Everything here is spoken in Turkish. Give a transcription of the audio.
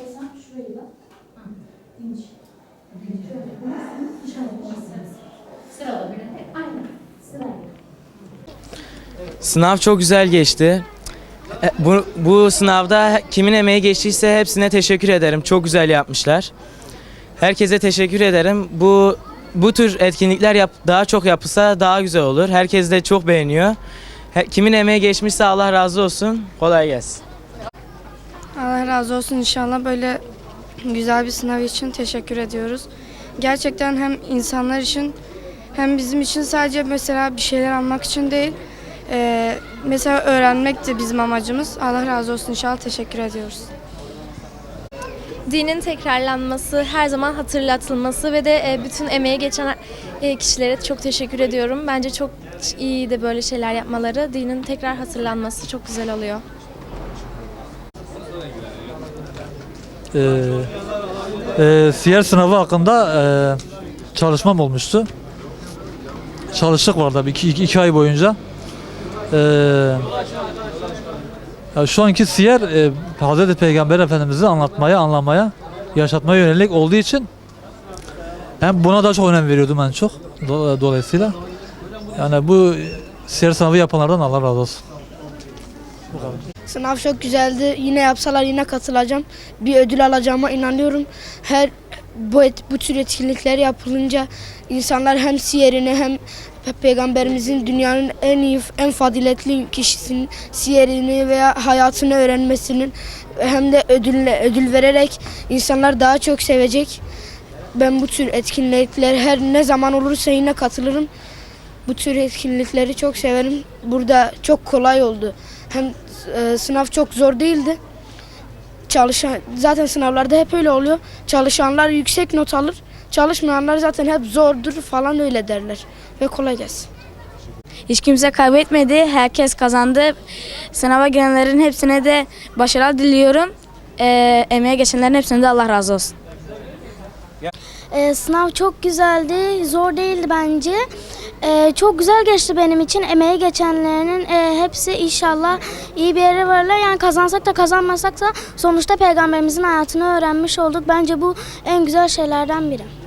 desem şurayı da dinç. Şöyle koyarsın, dışarı koyarsın. Sırala birine. Aynen, sırayla. Sınav çok güzel geçti. E, bu, bu sınavda kimin emeği geçtiyse hepsine teşekkür ederim. Çok güzel yapmışlar. Herkese teşekkür ederim. Bu bu tür etkinlikler yap, daha çok yapılsa daha güzel olur. Herkes de çok beğeniyor. Kimin emeği geçmişse Allah razı olsun. Kolay gelsin. Razı olsun inşallah böyle güzel bir sınav için teşekkür ediyoruz. Gerçekten hem insanlar için hem bizim için sadece mesela bir şeyler almak için değil, eee, mesela öğrenmek de bizim amacımız. Allah razı olsun inşallah teşekkür ediyoruz. Dinin tekrarlanması, her zaman hatırlatılması ve de e, bütün emeğe geçen e, kişilere çok teşekkür ediyorum. Bence çok iyi de böyle şeyler yapmaları. Dinin tekrar hatırlanması çok güzel oluyor. E, siyer sınavı hakkında e, çalışmam olmuştu. Çalıştık var tabii iki, iki, iki ay boyunca. Ee, ya şu anki siyer e, Hazreti Peygamber Efendimiz'i anlatmaya, anlamaya, yaşatmaya yönelik olduğu için hem buna da çok önem veriyordum ben çok do- dolayısıyla. Yani bu siyer sınavı yapanlardan Allah razı olsun. Kadar. Sınav çok güzeldi. Yine yapsalar yine katılacağım. Bir ödül alacağıma inanıyorum. Her bu et, bu tür etkinlikler yapılınca insanlar hem siyerini hem Pe- peygamberimizin dünyanın en iyi en faziletli kişisinin siyerini veya hayatını öğrenmesinin hem de ödülle ödül vererek insanlar daha çok sevecek. Ben bu tür etkinlikler her ne zaman olursa yine katılırım. Bu tür etkinlikleri çok severim. Burada çok kolay oldu. Hem e, sınav çok zor değildi. Çalışan zaten sınavlarda hep öyle oluyor. Çalışanlar yüksek not alır. Çalışmayanlar zaten hep zordur falan öyle derler. Ve kolay gelsin. Hiç kimse kaybetmedi. Herkes kazandı. Sınava girenlerin hepsine de başarılar diliyorum. Ee, emeğe geçenlerin hepsine de Allah razı olsun. Ee, sınav çok güzeldi, zor değildi bence. Ee, çok güzel geçti benim için. Emeği geçenlerinin e, hepsi inşallah iyi bir yere varırlar. Yani kazansak da kazanmasak da sonuçta peygamberimizin hayatını öğrenmiş olduk. Bence bu en güzel şeylerden biri.